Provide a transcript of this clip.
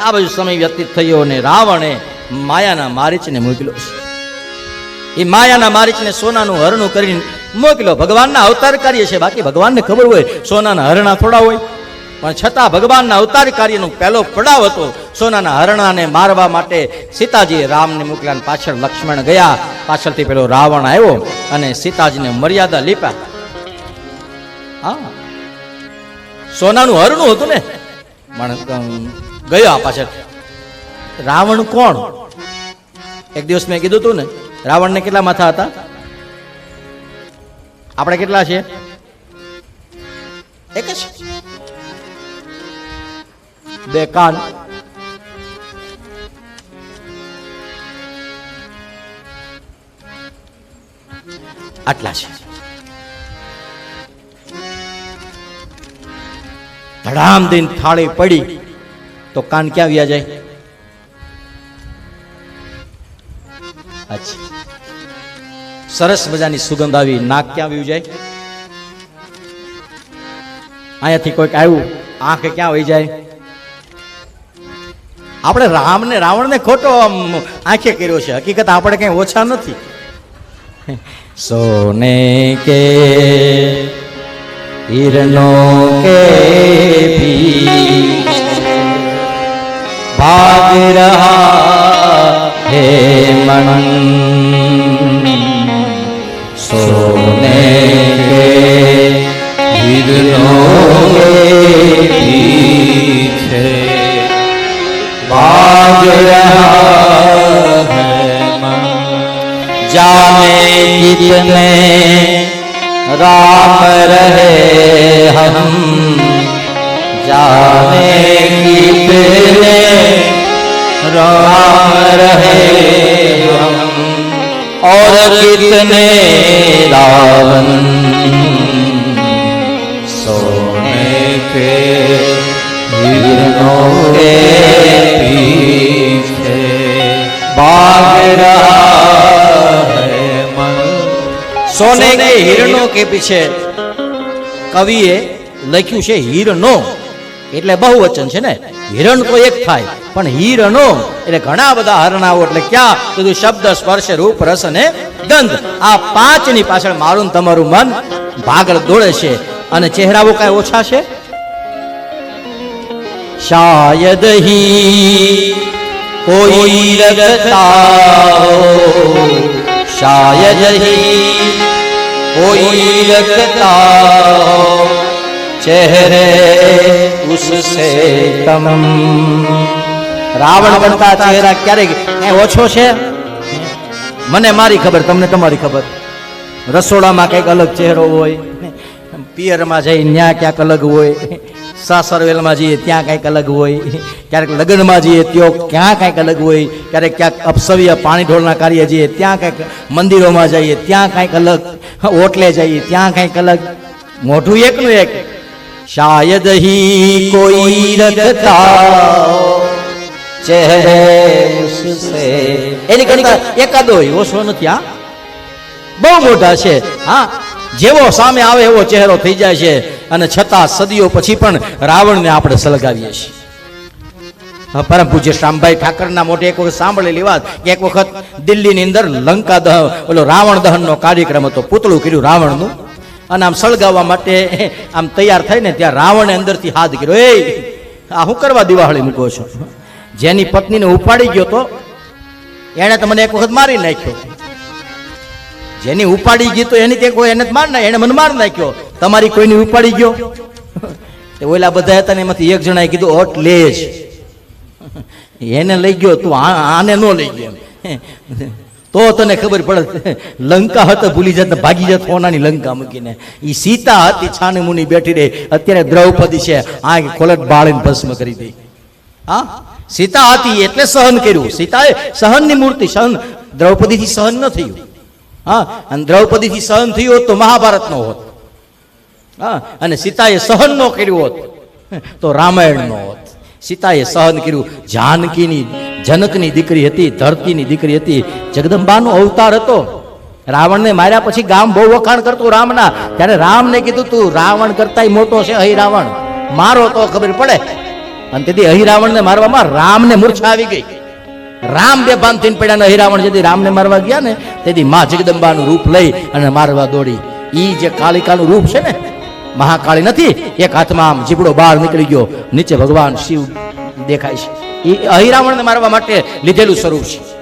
આ બધું સમય વ્યતીત થયો અને રાવણે માયાના મારીચને મોકલ્યો એ માયાના મારીચને સોનાનું હરણું કરીને મોકલ્યો. ભગવાનના અવતાર કાર્ય છે. બાકી ભગવાનને ખબર હોય સોનાના હરણા થોડા હોય. પણ છતાં ભગવાનના અવતાર કાર્યનો પહેલો પડાવ હતો. સોનાના હરણાને મારવા માટે સીતાજીએ રામને મોકલ્યા પાછળ લક્ષ્મણ ગયા. પાછળથી પેલો રાવણ આવ્યો અને સીતાજીને મર્યાદા લીપા. હા. સોનાનું હરણું હતું ને? પણ ગયો પાછળ. રાવણ કોણ? એક દિવસ મેં કીધું તું ને, રાવણને કેટલા માથા હતા? આપણે કેટલા છે એક જ? બે કાન. આટલા છે. ધડામ દિન થાળી પડી. તો કાન ક્યાં વ્યા જાય? સરસ મજાની સુગંધ આવી. નાક ક્યાં વ્યું જાય? અહીંયાથી કોઈક આવ્યું. આંખ ક્યાં વહી જાય? આપણે રામને, રાવણને ખોટો આંખે કર્યો છે. હકીકત આપણે કઈ ઓછા નથી. સોને કે હિરનો કે પીછે भाग रहा है मन सोने के हिरनों के पीछे भाग रहा है मन जाने कितने राम रहे हम जाने कितने कितने रावण सोने के हिरणों के पीछे भाग रहा है मन સોને કે હિરણો કે પીછે કવિએ લખ્યું છે હિરણો એટલે બહુવચન છે ને હિરણ તો એક થાય પણ હિરણો એટલે ઘણા બધા હરણાઓ એટલે ક્યાં કીધું શબ્દ સ્પર્શ રૂપ રસ અને ગંધ આ પાંચની પાછળ મારું ને તમારું મન ભાગળ દોડે છે અને ચહેરાઓ કાંઈ ઓછા છે શાયદ હી કોઈ રગતા હો शायद ही कोई लगता हो चेहरे उससे कम રાવણ બનતા ચહેરા ક્યારેક ક્યાંય ઓછો છે મને મારી ખબર તમને તમારી ખબર રસોડામાં કંઈક અલગ ચહેરો હોય પિયરમાં જઈ ત્યાં ક્યાંક અલગ હોય સાસરવેલમાં જઈએ ત્યાં કંઈક અલગ હોય ક્યારેક લગ્નમાં જઈએ ત્યાં ક્યાં કંઈક અલગ હોય ક્યારેક ક્યાંક અપસવ્ય પાણી ઢોળના કાર્ય જઈએ ત્યાં કંઈક મંદિરોમાં જઈએ ત્યાં કંઈક અલગ ઓટલે જઈએ ત્યાં કંઈક અલગ મોઢું એકનું એક શાયદ હી કોઈ રગતા ચહેરે મુસસે એની કરતા એકાદો ઓછો નથી આ બહુ મોટા છે, હા? જેવો સામે આવે એવો ચહેરો થઈ જાય છે અને છતાં સદીઓ પછી પણ રાવણને આપણે સળગાવીએ છીએ. પરમ પૂજ્ય શ્યામભાઈ ઠાકરના મોઢે એક વખત સાંભળેલી વાત કે એક વખત દિલ્હીની અંદર લંકા દહન ઓલો રાવણ દહનનો કાર્યક્રમ હતો, પૂતળું કર્યું રાવણનું. અને આમ સળગાવવા માટે આમ તૈયાર થઈને ત્યાં રાવણે અંદરથી હાથ કર્યો. એ આ શું કરવા દિવાળી મૂકો છો? જેની પત્નીને ઉપાડી ગયો તો એણે તો મને એક વખત મારી નાખ્યો. જેની ઉપાડી ગઈ તો એની તે કોઈ એને માર ના એને મને માર નાખ્યો. તમારી કોઈની ઉપાડી ગયો? તે ઓલા બધા હતા ને એમાંથી એક જણાએ કીધું, ઓટ, લે એને લઈ ગયો, તું આને ન લઈ ગયો. તો તને ખબર પડે, લંકા હતા, ભૂલી જતા, ભાગી જત, સોનાની લંકા મૂકીને. એ સીતા હતી, છાને મુની બેઠી રહી. અત્યારે દ્રૌપદી છે, આ ખોલટ બાળીને ભસ્મ કરી દઈ હા? સીતા હતી એટલે સહન કર્યું. સીતાએ સહનની મૂર્તિ સહન, દ્રૌપદીથી સહન ન થયું. હા? અને દ્રૌપદીથી સહન થયું હોત તો મહાભારત નો હોત. હા? અને સીતાએ સહન ન કર્યું હોત, તો રામાયણ નો હોત. સીતાએ સહન કર્યું. જાનકીની જનકની દીકરી હતી, ધરતીની દીકરી હતી. જગદંબાનો અવતાર હતો. રાવણને માર્યા પછી ગામ બહુ વખાણ કરતું રામના. ત્યારે રામને કીધું, તું રાવણ કરતાય મોટો છે, અહીં રાવણ. મારો તો ખબર પડે. અને તેથી અહિરાવણને મારવામાં રામને મૂર્છા આવી ગઈ. રામ બે બાંધીને પડ્યા ને અહિરાવણ જેથી રામને મારવા ગયા ને, તેથી માં જગદંબાનું રૂપ લઈ અને મારવા દોડી. ઈ જે કાલિકાનું રૂપ છે ને, મહાકાળી નથી, એક હાથમાં આમ જીબડો બહાર નીકળી ગયો. નીચે ભગવાન શિવ દેખાય છે. એ અહિરાવણને મારવા માટે લીધેલું સ્વરૂપ છે.